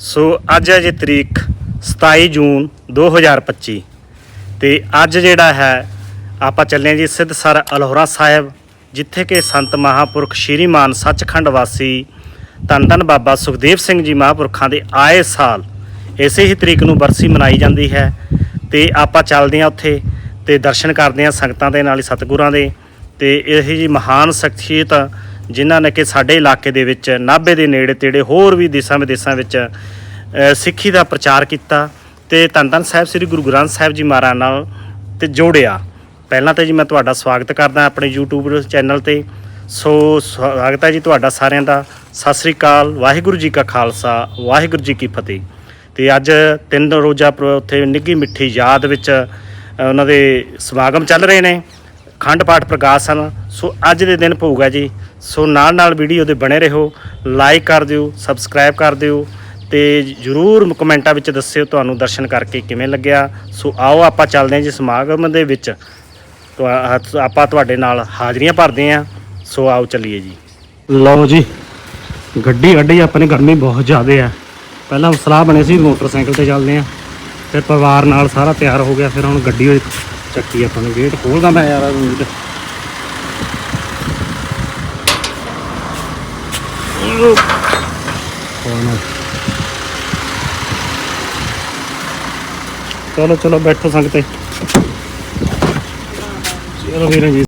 ਸੋ ਅੱਜ ਹੈ ਜੀ ਤਰੀਕ 27 ਜੂਨ 2025 ਤੇ ਅੱਜ ਜਿਹੜਾ ਹੈ, ਆਪਾਂ ਚੱਲੇ ਜੀ ਸਿੱਧਸਰ ਅਲਹੋਰਾ ਸਾਹਿਬ, ਜਿੱਥੇ ਕਿ ਸੰਤ ਮਹਾਪੁਰਖ ਸ਼੍ਰੀਮਾਨ ਸੱਚਖੰਡ ਵਾਸੀ ਧੰਨ ਧੰਨ ਬਾਬਾ ਸੁਖਦੇਵ ਸਿੰਘ ਜੀ ਮਹਾਂਪੁਰਖਾਂ ਦੇ ਆਏ ਸਾਲ। ਇਸੇ ਹੀ ਤਰੀਕ ਨੂੰ ਬਰਸੀ ਮਨਾਈ ਜਾਂਦੀ ਹੈ ਤੇ ਆਪਾਂ ਚੱਲਦੇ ਹਾਂ ਉੱਥੇ ਤੇ ਦਰਸ਼ਨ ਕਰਦੇ ਹਾਂ ਸੰਗਤਾਂ ਦੇ ਨਾਲ ਹੀ ਸਤਿਗੁਰਾਂ ਦੇ ਤੇ ਇਹ ਜੀ ਮਹਾਨ ਸ਼ਖਸੀਅਤ ਜਿਨ੍ਹਾਂ ਨੇ ਕਿ ਸਾਡੇ ਇਲਾਕੇ ਦੇ ਵਿੱਚ, ਨਾਭੇ ਦੇ ਨੇੜੇ ਤੇੜੇ ਹੋਰ ਵੀ ਦੇਸ਼ਾਂ ਵਿਦੇਸ਼ਾਂ ਵਿੱਚ ਸਿੱਖੀ ਦਾ ਪ੍ਰਚਾਰ ਕੀਤਾ ਤੇ ਧੰਨ ਧੰਨ ਸਾਹਿਬ ਸ੍ਰੀ ਗੁਰੂ ਗ੍ਰੰਥ ਸਾਹਿਬ ਜੀ ਮਹਾਰਾਜ ਨਾਲ ਤੇ ਜੋੜਿਆ। ਪਹਿਲਾਂ ਤਾਂ ਜੀ ਮੈਂ ਤੁਹਾਡਾ ਸਵਾਗਤ ਕਰਦਾ ਆਪਣੇ YouTube ਚੈਨਲ ਤੇ। ਸੋ ਸਵਾਗਤ ਹੈ ਜੀ ਤੁਹਾਡਾ ਸਾਰਿਆਂ ਦਾ। ਸਤਿ ਸ੍ਰੀ ਅਕਾਲ, ਵਾਹਿਗੁਰੂ ਜੀ ਕਾ ਖਾਲਸਾ, ਵਾਹਿਗੁਰੂ ਜੀ ਕੀ ਫਤਿਹ। ਤੇ ਅੱਜ ਤਿੰਨ ਰੋਜ਼ਾ ਉੱਥੇ ਨਿੱਗੀ ਮਿੱਠੀ ਯਾਦ ਵਿੱਚ ਉਹਨਾਂ ਦੇ ਸਮਾਗਮ ਚੱਲ ਰਹੇ ਨੇ ਖੰਡ ਪਾਠ ਪ੍ਰਕਾਸ਼ ਹਨ। ਸੋ ਅੱਜ ਦੇ ਦਿਨ ਪਊਗਾ ਜੀ। ਸੋ ਨਾਲ ਨਾਲ ਵੀਡੀਓ ਦੇ ਬਣੇ ਰਹੋ, ਲਾਈਕ ਕਰ ਦਿਓ, ਸਬਸਕ੍ਰਾਈਬ ਕਰ ਦਿਓ, ਤੇ ਜਰੂਰ ਕਮੈਂਟਾਂ ਵਿੱਚ ਦੱਸਿਓ ਤੁਹਾਨੂੰ ਦਰਸ਼ਨ ਕਰਕੇ ਕਿਵੇਂ ਲੱਗਿਆ। ਸੋ ਆਓ ਆਪਾਂ ਚੱਲਦੇ ਹਾਂ ਜੀ ਸਮਾਗਮ ਦੇ ਵਿੱਚ। ਤੁਹਾ- ਆਪਾਂ ਤੁਹਾਡੇ ਨਾਲ ਹਾਜ਼ਰੀਆਂ ਭਰਦੇ ਹਾਂ। ਸੋ ਆਓ ਚੱਲੀਏ ਜੀ। ਲਓ ਜੀ। ਗੱਡੀ ਗੱਡੀ ਆਪਾਂ ਨੇ ਗਰਮੀ ਬਹੁਤ ਜ਼ਿਆਦਾ ਆ। ਪਹਿਲਾਂ ਸਲਾਹ ਬਣੇ ਸੀ ਮੋਟਰਸਾਈਕਲ ਤੇ ਚੱਲਦੇ ਆ। ਫਿਰ ਪਰਿਵਾਰ ਨਾਲ ਸਾਰਾ ਤਿਆਰ ਹੋ ਗਿਆ, ਫਿਰ ਹੁਣ ਗੱਡੀ ਚੱਕੀ ਆਪਾਂ ਨੇ। ਗੇਟ ਖੋਲਦਾ ਮੈਂ ਯਾਰ ਚਲੋ ਚਲੋ ਬੈਠੋ ਸੰਗਤੇ। ਚਲੋ ਵੀਰ ਜੀ।